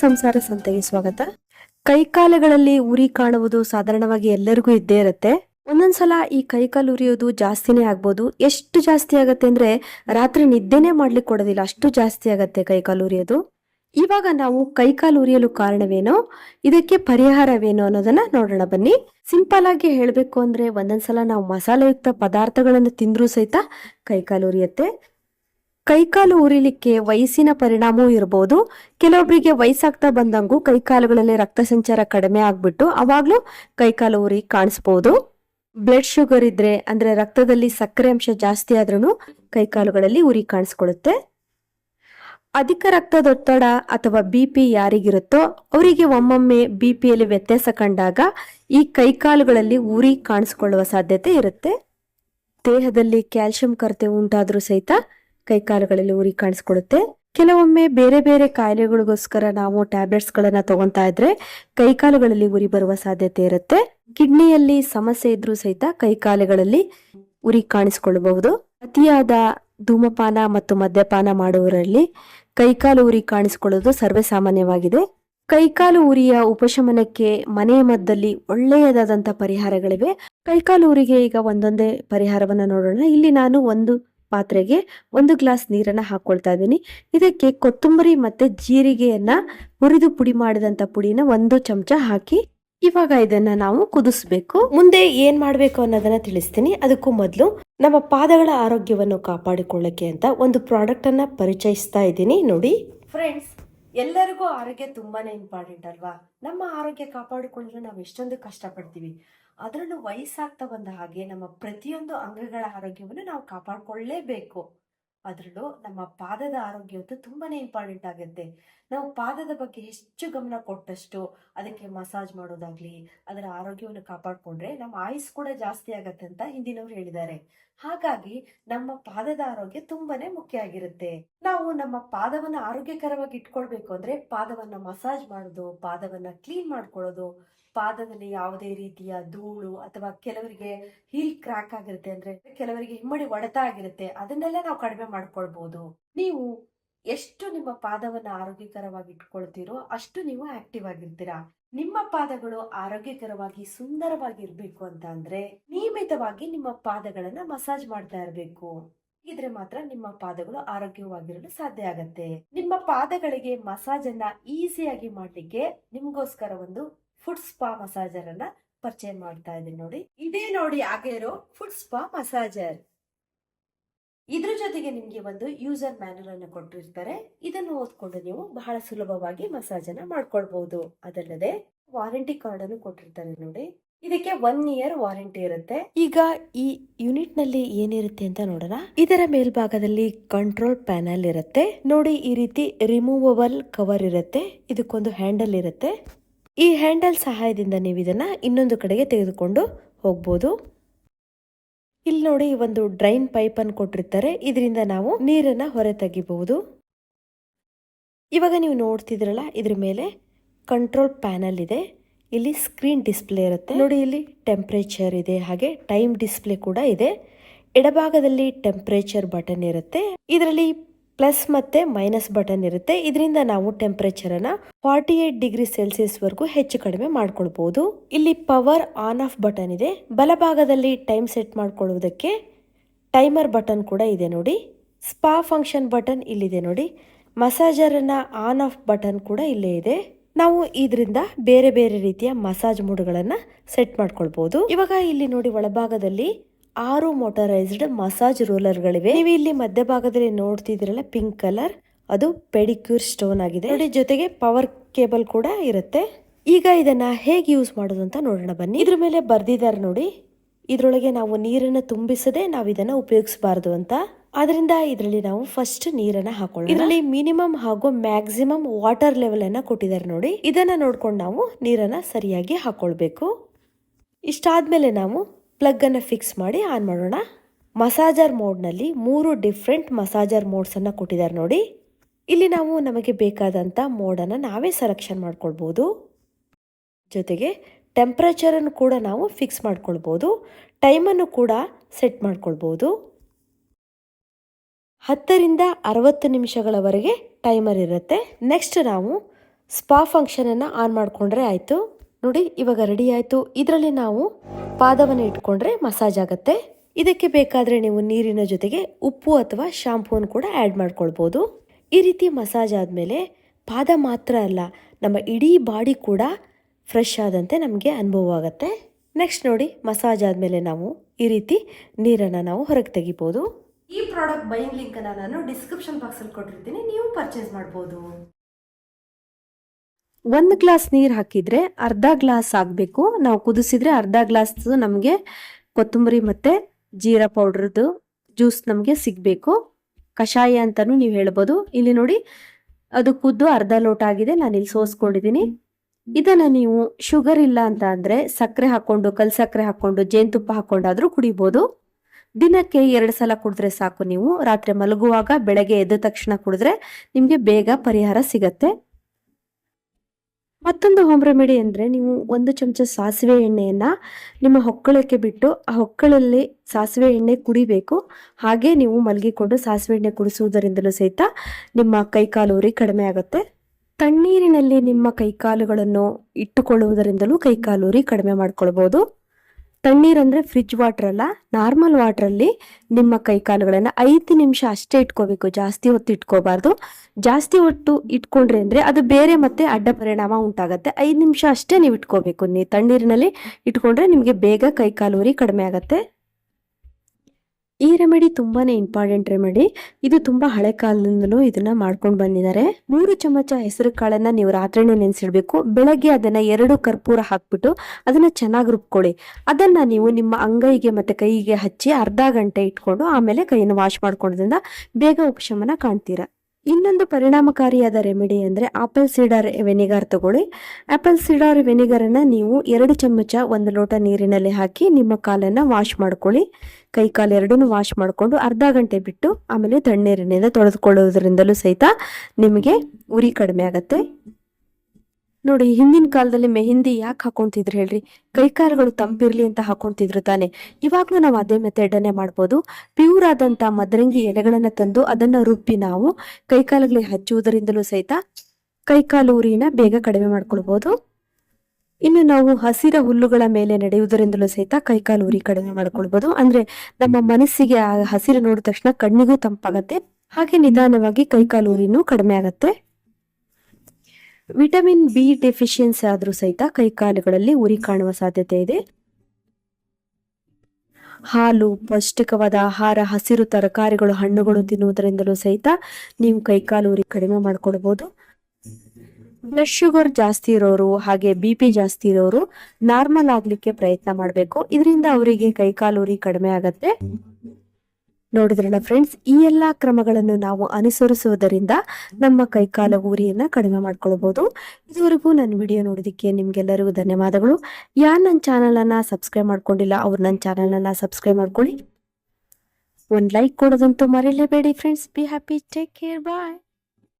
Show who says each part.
Speaker 1: ಸಂಸಾರ ಸಂತೆಗೆ ಸ್ವಾಗತ. ಕೈಕಾಲುಗಳಲ್ಲಿ ಉರಿ ಕಾಣುವುದು ಸಾಧಾರಣವಾಗಿ ಎಲ್ಲರಿಗೂ ಇದ್ದೇ ಇರುತ್ತೆ. ಒಂದೊಂದ್ಸಲ ಈ ಕೈಕಾಲು ಉರಿಯೋದು ಜಾಸ್ತಿನೇ ಆಗ್ಬೋದು. ಎಷ್ಟು ಜಾಸ್ತಿ ಆಗತ್ತೆ ಅಂದ್ರೆ ರಾತ್ರಿ ನಿದ್ದೆನೆ ಮಾಡ್ಲಿಕ್ಕೆ ಕೊಡೋದಿಲ್ಲ. ಅಷ್ಟು ಜಾಸ್ತಿ ಆಗತ್ತೆ ಕೈಕಾಲು ಉರಿಯೋದು. ಇವಾಗ ನಾವು ಕೈಕಾಲು ಉರಿಯಲು ಕಾರಣವೇನೋ? ಇದಕ್ಕೆ ಪರಿಹಾರವೇನೋ ಅನ್ನೋದನ್ನ ನೋಡೋಣ ಬನ್ನಿ. ಸಿಂಪಲ್ ಆಗಿ ಹೇಳಬೇಕು ಅಂದ್ರೆ ಒಂದೊಂದ್ಸಲ ನಾವು ಮಸಾಲೆಯುಕ್ತ ಪದಾರ್ಥಗಳನ್ನು ತಿಂದ್ರೂ ಸಹಿತ ಕೈಕಾಲು ಉರಿಯತ್ತೆ. ಕೈಕಾಲು ಉರಿಲಿಕ್ಕೆ ವಯಸ್ಸಿನ ಪರಿಣಾಮವೂ ಇರಬಹುದು ಕೆಲವೊಬ್ಬರಿಗೆ ವಯಸ್ಸಾಗ್ತಾ ಬಂದಂಗೂ ಕೈಕಾಲುಗಳಲ್ಲಿ ರಕ್ತ ಸಂಚಾರ ಕಡಿಮೆ ಆಗ್ಬಿಟ್ಟು ಅವಾಗ್ಲೂ ಕೈಕಾಲು ಉರಿ ಕಾಣಿಸ್ಬೋದು. ಬ್ಲಡ್ ಶುಗರ್ ಇದ್ರೆ, ಅಂದ್ರೆ ರಕ್ತದಲ್ಲಿ ಸಕ್ಕರೆ ಅಂಶ ಜಾಸ್ತಿ ಆದ್ರೂ ಕೈಕಾಲುಗಳಲ್ಲಿ ಉರಿ ಕಾಣಿಸ್ಕೊಳ್ಳುತ್ತೆ. ಅಧಿಕ ರಕ್ತದೊತ್ತಡ ಅಥವಾ ಬಿ ಪಿ ಯಾರಿಗಿರುತ್ತೋ ಅವರಿಗೆ ಒಮ್ಮೊಮ್ಮೆ ಬಿ ಪಿಯಲ್ಲಿ ವ್ಯತ್ಯಾಸ ಕಂಡಾಗ ಈ ಕೈಕಾಲುಗಳಲ್ಲಿ ಉರಿ ಕಾಣಿಸ್ಕೊಳ್ಳುವ ಸಾಧ್ಯತೆ ಇರುತ್ತೆ. ದೇಹದಲ್ಲಿ ಕ್ಯಾಲ್ಸಿಯಂ ಕೊರತೆ ಉಂಟಾದ್ರೂ ಸಹಿತ ಕೈಕಾಲುಗಳಲ್ಲಿ ಉರಿ ಕಾಣಿಸ್ಕೊಡುತ್ತೆ. ಕೆಲವೊಮ್ಮೆ ಬೇರೆ ಬೇರೆ ಕಾಯಿಲೆಗಳಿಗೋಸ್ಕರ ನಾವು ಟ್ಯಾಬ್ಲೆಟ್ಸ್ ಗಳನ್ನ ತಗೊಂತಾ ಇದ್ರೆ ಕೈಕಾಲುಗಳಲ್ಲಿ ಉರಿ ಬರುವ ಸಾಧ್ಯತೆ ಇರುತ್ತೆ. ಕಿಡ್ನಿಯಲ್ಲಿ ಸಮಸ್ಯೆ ಇದ್ರೂ ಸಹಿತ ಕೈಕಾಲುಗಳಲ್ಲಿ ಉರಿ ಕಾಣಿಸಿಕೊಳ್ಳಬಹುದು ಅತಿಯಾದ ಧೂಮಪಾನ ಮತ್ತು ಮದ್ಯಪಾನ ಮಾಡುವವರಲ್ಲಿ ಕೈಕಾಲು ಉರಿ ಕಾಣಿಸಿಕೊಳ್ಳುವುದು ಸರ್ವೇಸಾಮಾನ್ಯವಾಗಿದೆ. ಕೈಕಾಲು ಉರಿಯ ಉಪಶಮನಕ್ಕೆ ಮನೆಯ ಮದ್ದಲ್ಲಿ ಒಳ್ಳೆಯದಾದಂತ ಪರಿಹಾರಗಳಿವೆ. ಕೈಕಾಲು ಉರಿಗೆ ಈಗ ಒಂದೊಂದೇ ಪರಿಹಾರವನ್ನ ನೋಡೋಣ. ಇಲ್ಲಿ ನಾನು ಒಂದು ಪಾತ್ರೆಗೆ ಒಂದು ಗ್ಲಾಸ್ ನೀರನ್ನ ಹಾಕ್ಕೊಳ್ತಾ ಇದ್ದೀನಿ. ಇದಕ್ಕೆ ಕೊತ್ತಂಬರಿ ಮತ್ತೆ ಜೀರಿಗೆಯನ್ನ ಹುರಿದು ಪುಡಿ ಮಾಡಿದಂತ ಪುಡಿನ ಒಂದು ಚಮಚ ಹಾಕಿ ಇವಾಗ ಇದನ್ನ ನಾವು ಕುದಿಸ್ಬೇಕು. ಮುಂದೆ ಏನ್ ಮಾಡ್ಬೇಕು ಅನ್ನೋದನ್ನ ತಿಳಿಸ್ತೀನಿ. ಅದಕ್ಕೂ ಮೊದಲು ನಮ್ಮ ಪಾದಗಳ ಆರೋಗ್ಯವನ್ನು ಕಾಪಾಡಿಕೊಳ್ಳಕ್ಕೆ ಅಂತ ಒಂದು ಪ್ರಾಡಕ್ಟ್ ಅನ್ನ ಪರಿಚಯಿಸ್ತಾ ಇದ್ದೀನಿ. ನೋಡಿ. ಫ್ರೆಂಡ್ಸ್ ಎಲ್ಲರಿಗೂ ಆರೋಗ್ಯ ತುಂಬಾನೇ ಇಂಪಾರ್ಟೆಂಟ್ ಅಲ್ವಾ? ನಮ್ಮ ಆರೋಗ್ಯ ಕಾಪಾಡಿಕೊಂಡ್ರೆ ನಾವು ಎಷ್ಟೊಂದು ಕಷ್ಟಪಡ್ತೀವಿ. ಅದರಲ್ಲೂ ವಯಸ್ಸಾಗ್ತಾ ಬಂದ ಹಾಗೆ ನಮ್ಮ ಪ್ರತಿಯೊಂದು ಅಂಗಗಳ ಆರೋಗ್ಯವನ್ನು ನಾವು ಕಾಪಾಡ್ಕೊಳ್ಳೇಬೇಕು. ಅದರಲ್ಲೂ ನಮ್ಮ ಪಾದದ ಆರೋಗ್ಯವಂತೂ ತುಂಬಾನೇ ಇಂಪಾರ್ಟೆಂಟ್ ಆಗುತ್ತೆ. ನಾವು ಪಾದದ ಬಗ್ಗೆ ಹೆಚ್ಚು ಗಮನ ಕೊಟ್ಟಷ್ಟು ಅದಕ್ಕೆ ಮಸಾಜ್ ಮಾಡೋದಾಗ್ಲಿ, ಅದರ ಆರೋಗ್ಯವನ್ನು ಕಾಪಾಡಿಕೊಂಡ್ರೆ ನಮ್ಮ ಆಯುಸ್ ಕೂಡ ಜಾಸ್ತಿ ಆಗತ್ತೆ ಅಂತ ಹಿಂದಿನವ್ರು ಹೇಳಿದ್ದಾರೆ. ಹಾಗಾಗಿ ನಮ್ಮ ಪಾದದ ಆರೋಗ್ಯ ತುಂಬಾನೇ ಮುಖ್ಯ ಆಗಿರುತ್ತೆ. ನಾವು ನಮ್ಮ ಪಾದವನ್ನ ಆರೋಗ್ಯಕರವಾಗಿ ಇಟ್ಕೊಳ್ಬೇಕು ಅಂದ್ರೆ ಪಾದವನ್ನ ಮಸಾಜ್ ಮಾಡೋದು, ಪಾದವನ್ನ ಕ್ಲೀನ್ ಮಾಡ್ಕೊಳ್ಳೋದು ಪಾದದಲ್ಲಿ ಯಾವುದೇ ರೀತಿಯ ಧೂಳು ಅಥವಾ ಕೆಲವರಿಗೆ ಹೀಲ್ ಕ್ರಾಕ್ ಆಗಿರುತ್ತೆ ಅಂದ್ರೆ ಕೆಲವರಿಗೆ ಹಿಮ್ಮಡಿ ಒಡೆತ ಆಗಿರುತ್ತೆ, ಅದನ್ನೆಲ್ಲ ನಾವು ಕಡಿಮೆ ಮಾಡ್ಕೊಳ್ಬಹುದು ನೀವು ಎಷ್ಟು ನಿಮ್ಮ ಪಾದವನ್ನ ಆರೋಗ್ಯಕರವಾಗಿ ಇಟ್ಕೊಳ್ತೀರೋ ಅಷ್ಟು ನೀವು ಆಕ್ಟಿವ್ ಆಗಿರ್ತೀರಾ. ನಿಮ್ಮ ಪಾದಗಳು ಆರೋಗ್ಯಕರವಾಗಿ ಸುಂದರವಾಗಿ ಇರಬೇಕು ಅಂತ ಅಂದ್ರೆ ನಿಯಮಿತವಾಗಿ ನಿಮ್ಮ ಪಾದಗಳನ್ನ ಮಸಾಜ್ ಮಾಡ್ತಾ ಇರಬೇಕು. ಇದ್ರೆ ಮಾತ್ರ ನಿಮ್ಮ ಪಾದಗಳು ಆರೋಗ್ಯವಾಗಿರಲು ಸಾಧ್ಯ ಆಗತ್ತೆ. ನಿಮ್ಮ ಪಾದಗಳಿಗೆ ಮಸಾಜ್ ಅನ್ನ ಈಸಿಯಾಗಿ ಮಾಡಲಿಕ್ಕೆ ನಿಮ್ಗೋಸ್ಕರ ಒಂದು ಫುಡ್ ಸ್ಪಾ ಮಸಾಜರ್ ಅನ್ನ ಪರಿಚಯ ಮಾಡ್ತಾ ಇದ್ದೀನಿ ನೋಡಿ. ಇದೇ ನೋಡಿ ಆಗಿರೋ ಫುಡ್ ಸ್ಪಾ ಮಸಾಜರ್ ಇದ್ರ ಜೊತೆಗೆ ನಿಮ್ಗೆ ಒಂದು ಯೂಸರ್ ಮ್ಯಾನುಲ್ ಅನ್ನು ಕೊಟ್ಟಿರ್ತಾರೆ. ಇದನ್ನು ಓದ್ಕೊಂಡು ನೀವು ಬಹಳ ಸುಲಭವಾಗಿ ಮಸಾಜ್ ಅನ್ನ ಮಾಡ್ಕೊಳ್ಬಹುದು ಅದಲ್ಲದೆ ವಾರಂಟಿ ಕಾರ್ಡ್ ಅನ್ನು ಕೊಟ್ಟಿರ್ತಾರೆ ನೋಡಿ. ಇದಕ್ಕೆ ಒನ್ ಇಯರ್ ವಾರಂಟಿ ಇರುತ್ತೆ. ಈಗ ಈ ಯೂನಿಟ್ನಲ್ಲಿ ಏನಿರುತ್ತೆ ಅಂತ ನೋಡೋಣ. ಇದರ ಮೇಲ್ಭಾಗದಲ್ಲಿ ಕಂಟ್ರೋಲ್ ಪ್ಯಾನಲ್ ಇರುತ್ತೆ. ನೋಡಿ ಈ ರೀತಿ ರಿಮೂವಬಲ್ ಕವರ್ ಇರುತ್ತೆ. ಇದಕ್ಕೊಂದು ಹ್ಯಾಂಡಲ್ ಇರುತ್ತೆ. ಈ ಹ್ಯಾಂಡಲ್ ಸಹಾಯದಿಂದ ನೀವು ಇದನ್ನು ಇನ್ನೊಂದು ಕಡೆಗೆ ತೆಗೆದುಕೊಂಡು ಹೋಗ್ಬೋದು. ಇಲ್ಲಿ ನೋಡಿ, ಒಂದು ಡ್ರೈನ್ ಪೈಪನ್ನು ಕೊಟ್ಟಿರ್ತಾರೆ. ಇದರಿಂದ ನಾವು ನೀರನ್ನು ಹೊರ ತೆಗಿಬಹುದು ಇವಾಗ ನೀವು ನೋಡ್ತಿದ್ರಲ್ಲ ಇದ್ರ ಮೇಲೆ ಕಂಟ್ರೋಲ್ ಪ್ಯಾನಲ್ ಇದೆ. ಇಲ್ಲಿ ಸ್ಕ್ರೀನ್ ಡಿಸ್ಪ್ಲೇ ಇರುತ್ತೆ. ನೋಡಿ, ಇಲ್ಲಿ ಟೆಂಪ್ರೇಚರ್ ಇದೆ, ಹಾಗೆ ಟೈಮ್ ಡಿಸ್ಪ್ಲೇ ಕೂಡ ಇದೆ. ಎಡಭಾಗದಲ್ಲಿ ಟೆಂಪ್ರೇಚರ್ ಬಟನ್ ಇರುತ್ತೆ. ಇದರಲ್ಲಿ ಪ್ಲಸ್ ಮತ್ತೆ ಮೈನಸ್ ಬಟನ್ ಇರುತ್ತೆ. ಇದರಿಂದ ನಾವು ಟೆಂಪರೇಚರ್ ಅನ್ನ ಫಾರ್ಟಿ ಏಟ್ ಡಿಗ್ರಿ ಸೆಲ್ಸಿಯಸ್ ವರೆಗೂ ಹೆಚ್ಚು ಕಡಿಮೆ ಮಾಡ್ಕೊಳ್ಬಹುದು ಇಲ್ಲಿ ಪವರ್ ಆನ್ ಆಫ್ ಬಟನ್ ಇದೆ. ಬಲಭಾಗದಲ್ಲಿ ಟೈಮ್ ಸೆಟ್ ಮಾಡ್ಕೊಳ್ಳುವುದಕ್ಕೆ ಟೈಮರ್ ಬಟನ್ ಕೂಡ ಇದೆ ನೋಡಿ. ಸ್ಪಾ ಫಂಕ್ಷನ್ ಬಟನ್ ಇಲ್ಲಿದೆ ನೋಡಿ. ಮಸಾಜರ್ ಅನ್ನ ಆನ್ ಆಫ್ ಬಟನ್ ಕೂಡ ಇಲ್ಲೇ ಇದೆ. ನಾವು ಇದರಿಂದ ಬೇರೆ ಬೇರೆ ರೀತಿಯ ಮಸಾಜ್ ಮೂಡ್ಗಳನ್ನು ಸೆಟ್ ಮಾಡ್ಕೊಳ್ಬಹುದು ಇವಾಗ ಇಲ್ಲಿ ನೋಡಿ ಒಳಭಾಗದಲ್ಲಿ ಆರು ಮೋಟರೈಸ್ಡ್ ಮಸಾಜ್ ರೋಲರ್ಗಳಿವೆ ನೀವು ಇಲ್ಲಿ ಮಧ್ಯಭಾಗದಲ್ಲಿ ನೋಡ್ತಿದ್ರಲ್ಲ ಪಿಂಕ್ ಕಲರ್ ಅದು ಪೆಡಿಕ್ಯೂರ್ ಸ್ಟೋನ್ ಆಗಿದೆ. ನೋಡಿ, ಜೊತೆಗೆ ಪವರ್ ಕೇಬಲ್ ಕೂಡ ಇರುತ್ತೆ. ಈಗ ಇದನ್ನ ಹೇಗೆ ಯೂಸ್ ಮಾಡೋದು ಅಂತ ನೋಡೋಣ ಬನ್ನಿ. ಇದ್ರ ಮೇಲೆ ಬರ್ದಿದ್ದಾರೆ ನೋಡಿ. ಇದ್ರೊಳಗೆ ನಾವು ನೀರನ್ನ ತುಂಬಿಸದೆ ನಾವು ಇದನ್ನ ಉಪಯೋಗಿಸಬಾರದು ಅಂತ. ಅದರಿಂದ ಇದರಲ್ಲಿ ನಾವು ಫಸ್ಟ್ ನೀರನ್ನ ಹಾಕೊಳ್ಳೋಣ. ಇದರಲ್ಲಿ ಮಿನಿಮಮ್ ಹಾಗೂ ಮ್ಯಾಕ್ಸಿಮಮ್ ವಾಟರ್ ಲೆವೆಲ್ ಅನ್ನ ಕೊಟ್ಟಿದ್ದಾರೆ ನೋಡಿ. ಇದನ್ನ ನೋಡ್ಕೊಂಡು ನಾವು ನೀರನ್ನ ಸರಿಯಾಗಿ ಹಾಕೊಳ್ಬೇಕು. ಇಷ್ಟಾದ್ಮೇಲೆ ನಾವು ಪ್ಲಗ್ ಅನ್ನು ಫಿಕ್ಸ್ ಮಾಡಿ ಆನ್ ಮಾಡೋಣ. ಮಸಾಜರ್ ಮೋಡ್ನಲ್ಲಿ ಮೂರು ಡಿಫ್ರೆಂಟ್ ಮಸಾಜರ್ ಮೋಡ್ಸನ್ನು ಕೊಟ್ಟಿದ್ದಾರೆ ನೋಡಿ. ಇಲ್ಲಿ ನಾವು ನಮಗೆ ಬೇಕಾದಂಥ ಮೋಡನ್ನು ನಾವೇ ಸೆಲೆಕ್ಷನ್ ಮಾಡ್ಕೊಳ್ಬೋದು. ಜೊತೆಗೆ ಟೆಂಪ್ರೇಚರನ್ನು ಕೂಡ ನಾವು ಫಿಕ್ಸ್ ಮಾಡ್ಕೊಳ್ಬೋದು. ಟೈಮನ್ನು ಕೂಡ ಸೆಟ್ ಮಾಡ್ಕೊಳ್ಬೋದು. ಹತ್ತರಿಂದ ಅರವತ್ತು ನಿಮಿಷಗಳವರೆಗೆ ಟೈಮರ್ ಇರುತ್ತೆ. ನೆಕ್ಸ್ಟ್ ನಾವು ಸ್ಪಾ ಫಂಕ್ಷನನ್ನು ಆನ್ ಮಾಡಿಕೊಂಡ್ರೆ ಆಯಿತು. ನೋಡಿ, ಇವಾಗ ರೆಡಿ ಆಯಿತು. ಇದರಲ್ಲಿ ನಾವು ಪಾದವನ್ನು ಇಟ್ಕೊಂಡ್ರೆ ಮಸಾಜ್ ಆಗುತ್ತೆ. ಇದಕ್ಕೆ ಬೇಕಾದರೆ ನೀವು ನೀರಿನ ಜೊತೆಗೆ ಉಪ್ಪು ಅಥವಾ ಶಾಂಪೂನ್ ಕೂಡ ಆ್ಯಡ್ ಮಾಡ್ಕೊಳ್ಬೋದು. ಈ ರೀತಿ ಮಸಾಜ್ ಆದಮೇಲೆ ಪಾದ ಮಾತ್ರ ಅಲ್ಲ, ನಮ್ಮ ಇಡೀ ಬಾಡಿ ಕೂಡ ಫ್ರೆಶ್ ಆದಂತೆ ನಮಗೆ ಅನುಭವ ಆಗುತ್ತೆ. ನೆಕ್ಸ್ಟ್ ನೋಡಿ, ಮಸಾಜ್ ಆದಮೇಲೆ ನಾವು ಈ ರೀತಿ ನೀರನ್ನು ನಾವು ಹೊರಗೆ ತೆಗಿಬೋದು. ಈ ಪ್ರಾಡಕ್ಟ್ ಬೈಯಿಂಗ್ ಲಿಂಕನ್ನು ನಾನು ಡಿಸ್ಕ್ರಿಪ್ಷನ್ ಬಾಕ್ಸಲ್ಲಿ ಕೊಟ್ಟಿರ್ತೀನಿ, ನೀವು ಪರ್ಚೇಸ್ ಮಾಡ್ಬೋದು. ಒಂದು ಗ್ಲಾಸ್ ನೀರು ಹಾಕಿದರೆ ಅರ್ಧ ಗ್ಲಾಸ್ ಆಗಬೇಕು. ನಾವು ಕುದಿಸಿದ್ರೆ ಅರ್ಧ ಗ್ಲಾಸ್ ನಮಗೆ ಕೊತ್ತಂಬರಿ ಮತ್ತು ಜೀರಾ ಪೌಡ್ರದ್ದು ಜ್ಯೂಸ್ ನಮಗೆ ಸಿಗಬೇಕು. ಕಷಾಯ ಅಂತಲೂ ನೀವು ಹೇಳ್ಬೋದು. ಇಲ್ಲಿ ನೋಡಿ, ಅದು ಕುದ್ದು ಅರ್ಧ ಲೋಟ ಆಗಿದೆ. ನಾನು ಇಲ್ಲಿ ಸೋಸ್ಕೊಂಡಿದ್ದೀನಿ ಇದನ್ನು ನೀವು ಶುಗರ್ ಇಲ್ಲ ಅಂತ ಅಂದರೆ ಸಕ್ಕರೆ ಹಾಕ್ಕೊಂಡು ಕಲ್ ಸಕ್ಕರೆ ಹಾಕ್ಕೊಂಡು ಜೇನುತುಪ್ಪ ಹಾಕ್ಕೊಂಡಾದರೂ ಕುಡಿಬೋದು. ದಿನಕ್ಕೆ ಎರಡು ಸಲ ಕುಡಿದ್ರೆ ಸಾಕು ನೀವು. ರಾತ್ರಿ ಮಲಗುವಾಗ ಬೆಳಗ್ಗೆ ಎದ್ದ ತಕ್ಷಣ ಕುಡಿದ್ರೆ ನಿಮಗೆ ಬೇಗ ಪರಿಹಾರ ಸಿಗತ್ತೆ. ಮತ್ತೊಂದು ಹೋಮ್ ರೆಮಿಡಿ ಅಂದರೆ ನೀವು ಒಂದು ಚಮಚ ಸಾಸಿವೆ ಎಣ್ಣೆಯನ್ನು ನಿಮ್ಮ ಹೊಕ್ಕಳಕ್ಕೆ ಬಿಟ್ಟು ಆ ಹೊಕ್ಕಳಲ್ಲಿ ಸಾಸಿವೆ ಎಣ್ಣೆ ಕುಡಿಬೇಕು. ಹಾಗೆ ನೀವು ಮಲಗಿಕೊಂಡು ಸಾಸಿವೆ ಎಣ್ಣೆ ಕುಡಿಸುವುದರಿಂದಲೂ ಸಹಿತ ನಿಮ್ಮ ಕೈಕಾಲು ಉರಿ ಕಡಿಮೆ ಆಗುತ್ತೆ. ತಣ್ಣೀರಿನಲ್ಲಿ ನಿಮ್ಮ ಕೈಕಾಲುಗಳನ್ನು ಇಟ್ಟುಕೊಳ್ಳುವುದರಿಂದಲೂ ಕೈಕಾಲು ಉರಿ ಕಡಿಮೆ ಮಾಡ್ಕೊಳ್ಬೋದು. ತಣ್ಣೀರಂದ್ರೆ ಫ್ರಿಜ್ ವಾಟರ್ ಅಲ್ಲ ನಾರ್ಮಲ್ ವಾಟ್ರಲ್ಲಿ ನಿಮ್ಮ ಕೈಕಾಲುಗಳನ್ನು ಐದು ನಿಮಿಷ ಅಷ್ಟೇ ಇಟ್ಕೋಬೇಕು, ಜಾಸ್ತಿ ಹೊತ್ತು ಇಟ್ಕೋಬಾರ್ದು. ಜಾಸ್ತಿ ಹೊತ್ತು ಇಟ್ಕೊಂಡ್ರೆ ಅಂದರೆ ಅದು ಬೇರೆ ಮತ್ತೆ ಅಡ್ಡ ಪರಿಣಾಮ ಉಂಟಾಗುತ್ತೆ. ಐದು ನಿಮಿಷ ಅಷ್ಟೇ ನೀವು ಇಟ್ಕೋಬೇಕು. ನೀವು ತಣ್ಣೀರಿನಲ್ಲಿ ಇಟ್ಕೊಂಡ್ರೆ ನಿಮಗೆ ಬೇಗ ಕೈಕಾಲು ಉರಿ ಕಡಿಮೆ ಆಗುತ್ತೆ. ಈ ರೆಮಿಡಿ ತುಂಬಾನೇ ಇಂಪಾರ್ಟೆಂಟ್ ರೆಮಿಡಿ ಇದು ತುಂಬಾ ಹಳೆ ಕಾಲದಿಂದಲೂ ಇದನ್ನ ಮಾಡ್ಕೊಂಡು ಬಂದಿದ್ದಾರೆ. ಮೂರು ಚಮಚ ಹೆಸರು ಕಾಳನ್ನ ನೀವು ರಾತ್ರಿನೇ ನೆನೆಸಿಡ್ಬೇಕು. ಬೆಳಗ್ಗೆ ಅದನ್ನ ಎರಡು ಕರ್ಪೂರ ಹಾಕ್ಬಿಟ್ಟು ಅದನ್ನ ಚೆನ್ನಾಗಿ ರುಬ್ಕೊಳ್ಳಿ. ಅದನ್ನ ನೀವು ನಿಮ್ಮ ಅಂಗೈಗೆ ಮತ್ತೆ ಕೈಗೆ ಹಚ್ಚಿ ಅರ್ಧ ಗಂಟೆ ಇಟ್ಕೊಂಡು ಆಮೇಲೆ ಕೈಯನ್ನು ವಾಶ್ ಮಾಡ್ಕೊಂಡ್ರಿಂದ ಬೇಗ ಉಪಶಮನ ಕಾಣ್ತೀರಾ. ಇನ್ನೊಂದು ಪರಿಣಾಮಕಾರಿಯಾದ ರೆಮಿಡಿ ಅಂದರೆ ಆಪಲ್ ಸೀಡರ್ ವೆನಿಗರ್ ತಗೊಳ್ಳಿ. ಆಪಲ್ ಸೀಡರ್ ವೆನಿಗರನ್ನು ನೀವು ಎರಡು ಚಮಚ ಒಂದು ಲೋಟ ನೀರಿನಲ್ಲಿ ಹಾಕಿ ನಿಮ್ಮ ಕಾಲನ್ನು ವಾಶ್ ಮಾಡ್ಕೊಳ್ಳಿ. ಕೈ ಕಾಲು ಎರಡನ್ನೂ ವಾಶ್ ಮಾಡಿಕೊಂಡು ಅರ್ಧ ಗಂಟೆ ಬಿಟ್ಟು ಆಮೇಲೆ ತಣ್ಣೀರಿನಿಂದ ತೊಳೆದುಕೊಳ್ಳೋದ್ರಿಂದಲೂ ಸಹಿತ ನಿಮಗೆ ಉರಿ ಕಡಿಮೆ ಆಗುತ್ತೆ. ನೋಡಿ, ಹಿಂದಿನ ಕಾಲದಲ್ಲಿ ಮೆಹಿಂದಿ ಯಾಕೆ ಹಾಕೊಂತಿದ್ರು ಹೇಳ್ರಿ? ಕೈಕಾಲುಗಳು ತಂಪಿರ್ಲಿ ಅಂತ ಹಾಕೊಂತಿದ್ರು ತಾನೆ. ಇವಾಗ್ಲೂ ನಾವು ಅದೇ ಮೆಥಡನ್ನೇ ಮಾಡ್ಬೋದು. ಪ್ಯೂರ್ ಆದಂತ ಮದರಂಗಿ ಎಲೆಗಳನ್ನ ತಂದು ಅದನ್ನ ರುಬ್ಬಿ ನಾವು ಕೈಕಾಲುಗಳಿಗೆ ಹಚ್ಚುವುದರಿಂದಲೂ ಸಹಿತ ಕೈಕಾಲು ಉರಿನ ಬೇಗ ಕಡಿಮೆ ಮಾಡ್ಕೊಳ್ಬಹುದು ಇನ್ನು ನಾವು ಹಸಿರ ಹುಲ್ಲುಗಳ ಮೇಲೆ ನಡೆಯುವುದರಿಂದಲೂ ಸಹಿತ ಕೈಕಾಲು ಉರಿ ಕಡಿಮೆ ಮಾಡ್ಕೊಳ್ಬಹುದು ಅಂದ್ರೆ ನಮ್ಮ ಮನಸ್ಸಿಗೆ ಆ ಹಸಿರು ನೋಡಿದ ತಕ್ಷಣ ಕಣ್ಣಿಗೂ ತಂಪಾಗತ್ತೆ. ಹಾಗೆ ನಿಧಾನವಾಗಿ ಕೈಕಾಲು ಉರಿನೂ ಕಡಿಮೆ ಆಗತ್ತೆ. ವಿಟಮಿನ್ ಬಿ ಡೆಫಿಷಿಯನ್ಸಿ ಆದರೂ ಸಹಿತ ಕೈಕಾಲುಗಳಲ್ಲಿ ಉರಿ ಕಾಣುವ ಸಾಧ್ಯತೆ ಇದೆ. ಹಾಲು, ಪೌಷ್ಟಿಕವಾದ ಆಹಾರ, ಹಸಿರು ತರಕಾರಿಗಳು, ಹಣ್ಣುಗಳು ತಿನ್ನುವುದರಿಂದಲೂ ಸಹಿತ ನೀವು ಕೈಕಾಲು ಉರಿ ಕಡಿಮೆ ಮಾಡ್ಕೊಳ್ಬೋದು. ಬ್ಲಡ್ ಶುಗರ್ ಜಾಸ್ತಿ ಇರೋರು ಹಾಗೆ ಬಿ ಪಿ ಜಾಸ್ತಿ ಇರೋರು ನಾರ್ಮಲ್ ಆಗ್ಲಿಕ್ಕೆ ಪ್ರಯತ್ನ ಮಾಡಬೇಕು. ಇದರಿಂದ ಅವರಿಗೆ ಕೈಕಾಲು ಉರಿ ಕಡಿಮೆ ಆಗತ್ತೆ. ನೋಡಿದ್ರಲ್ಲ ಫ್ರೆಂಡ್ಸ್ ಈ ಎಲ್ಲ ಕ್ರಮಗಳನ್ನು ನಾವು ಅನುಸರಿಸುವುದರಿಂದ ನಮ್ಮ ಕೈಕಾಲ ಊರಿಯನ್ನ ಕಡಿಮೆ ಮಾಡ್ಕೊಳ್ಬಹುದು ಇದುವರೆಗೂ ನನ್ನ ವಿಡಿಯೋ ನೋಡಿದಕ್ಕೆ ನಿಮ್ಗೆಲ್ಲರಿಗೂ ಧನ್ಯವಾದಗಳು. ಯಾರು ನನ್ನ ಚಾನಲ್ ಅನ್ನ ಸಬ್ಸ್ಕ್ರೈಬ್ ಮಾಡ್ಕೊಂಡಿಲ್ಲ, ಅವ್ರು ನನ್ನ ಚಾನಲ್ ಅನ್ನ ಸಬ್ಸ್ಕ್ರೈಬ್ ಮಾಡ್ಕೊಳ್ಳಿ. ಒಂದು ಲೈಕ್ ಕೊಡೋದಂತೂ ಮರೀಲೇಬೇಡಿ friends be happy take care bye